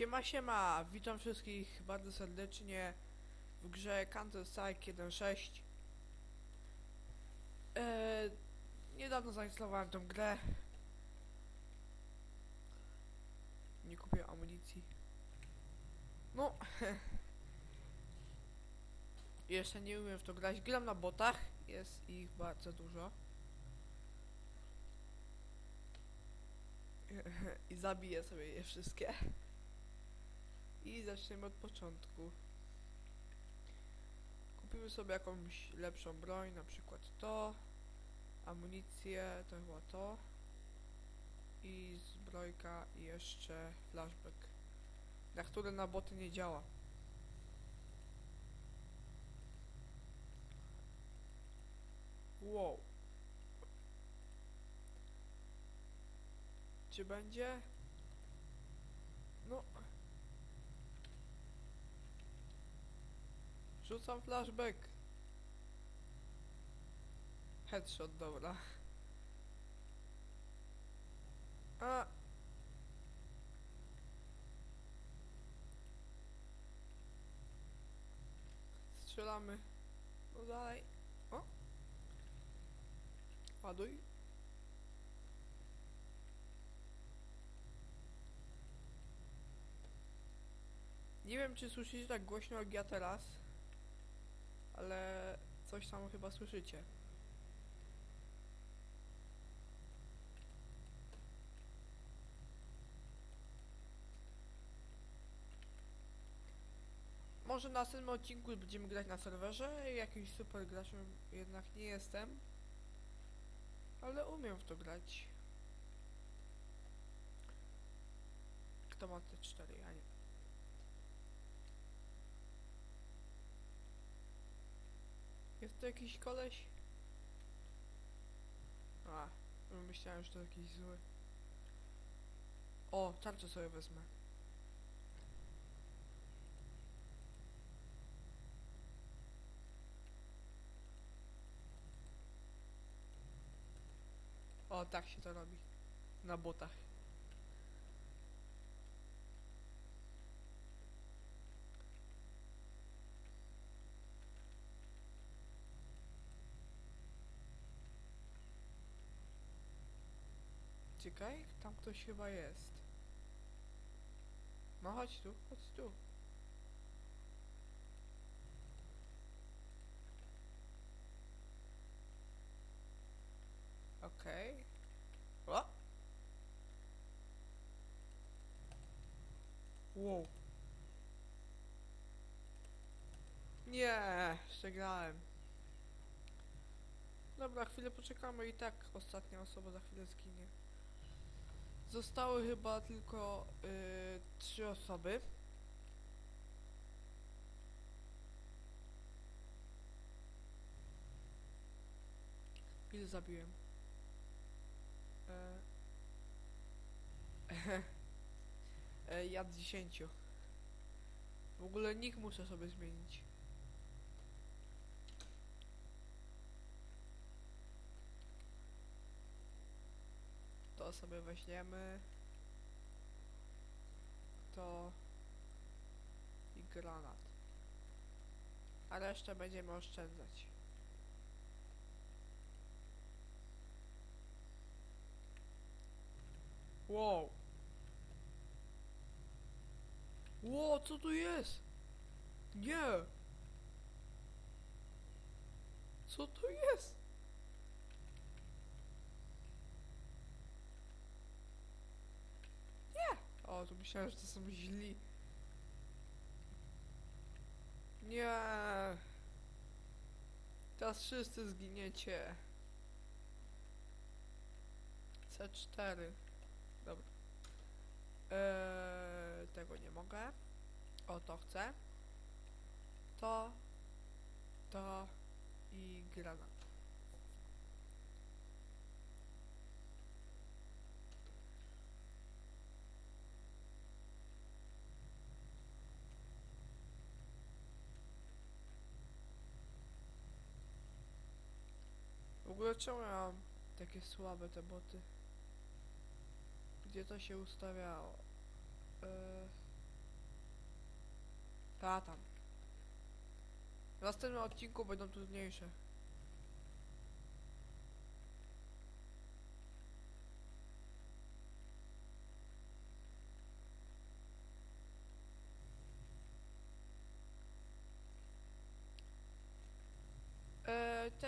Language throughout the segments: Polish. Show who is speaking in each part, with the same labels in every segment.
Speaker 1: Siema, siema! Witam wszystkich bardzo serdecznie w grze Counter Strike 1.6 eee, Niedawno zainstalowałem tą grę. Nie kupię amunicji. No Jeszcze nie umiem w to grać, gram na botach. Jest ich bardzo dużo. I zabiję sobie je wszystkie i zaczniemy od początku. Kupimy sobie jakąś lepszą broń, na przykład to, amunicję, to chyba to i zbrojka i jeszcze flashback, na które na boty nie działa. Wow. Czy będzie? No. Rzucam flashback. Headshot, dobra. A. Strzelamy. No dalej. O. Ładuj. Nie wiem, czy słyszycie tak głośno jak ja teraz, ale coś tam chyba słyszycie. Może na następnym odcinku będziemy grać na serwerze, jakimś super graczem jednak nie jestem, ale umiem w to grać. Kto ma te cztery, ja nie. Jest to jakiś koleś? A, myślałem, że to jakiś zły. O, tarczę sobie wezmę. O, tak się to robi. Na botach. Czekaj, tam ktoś chyba jest. No chodź tu, chodź tu. Okej. O! Wow. Nie, przegrałem. Dobra, chwilę poczekamy i tak ostatnia osoba za chwilę zginie. Zostały chyba tylko y, trzy osoby. Ile zabiłem? E, e, ja 10. W ogóle nick muszę sobie zmienić. To weźmiemy. To i granat. A resztę będziemy oszczędzać. Wow. Ło, co tu jest? Nie. Co tu jest? O, tu myślałem, że to są źli. Nie. Teraz wszyscy zginiecie. C4. Dobra. Eee, tego nie mogę. O, to chcę. To. To. I granat. ogóle czemu ja mam takie słabe te boty? Gdzie to się ustawiało? Yy... A tam. W następnym odcinku będą trudniejsze.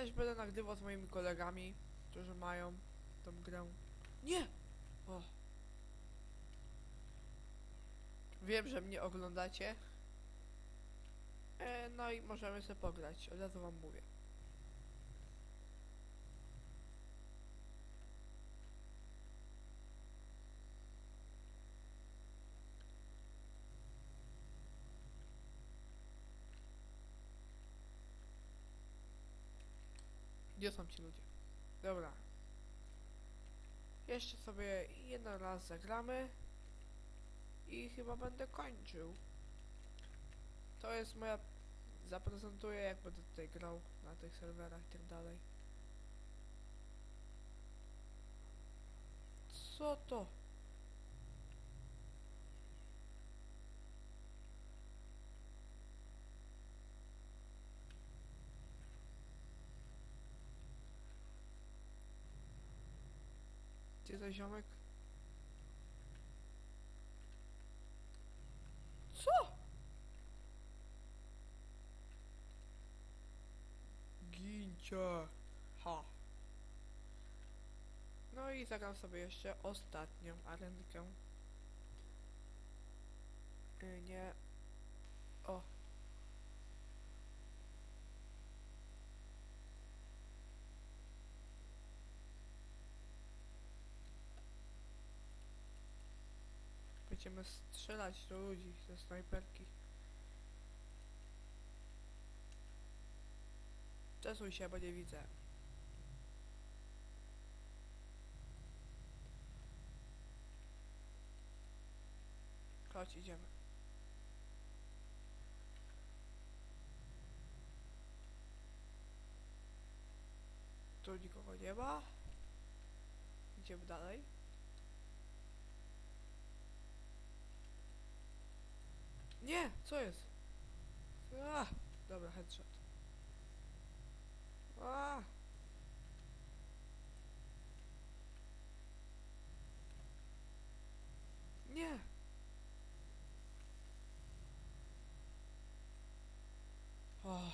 Speaker 1: Też będę nagrywał z moimi kolegami, którzy mają tą grę. Nie! O. Wiem, że mnie oglądacie. E, no i możemy sobie pograć, od razu wam mówię. Gdzie są ci ludzie? Dobra. Jeszcze sobie jeden raz zagramy i chyba będę kończył. To jest moja... Zaprezentuję jak będę tutaj grał na tych serwerach i tak dalej. Co to? Za ziomek? Co? Gincia. Ha. No i zagram sobie jeszcze ostatnią arenkę. Y, Nie. O. Będziemy strzelać do ludzi ze snajperki. Czesuj się, bo nie widzę. Chodź, idziemy. Tu nikogo nie ma. Idziemy dalej. Nie, co jest? A, dobra, headshot. A. Nie. Oh.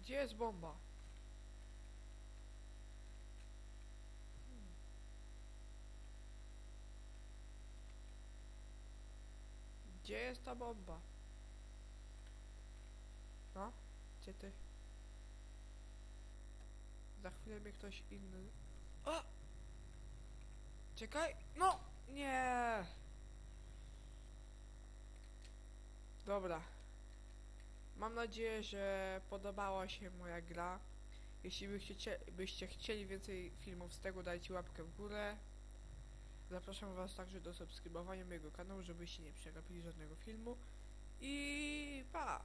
Speaker 1: Gdzie jest bomba? Gdzie jest ta bomba? No, gdzie ty? Za chwilę mnie ktoś inny... A! Czekaj! No! Nie! Dobra. Mam nadzieję, że podobała się moja gra. Jeśli byście, byście chcieli więcej filmów z tego, dajcie łapkę w górę. Zapraszam Was także do subskrybowania mojego kanału, żebyście nie przegapili żadnego filmu. I pa!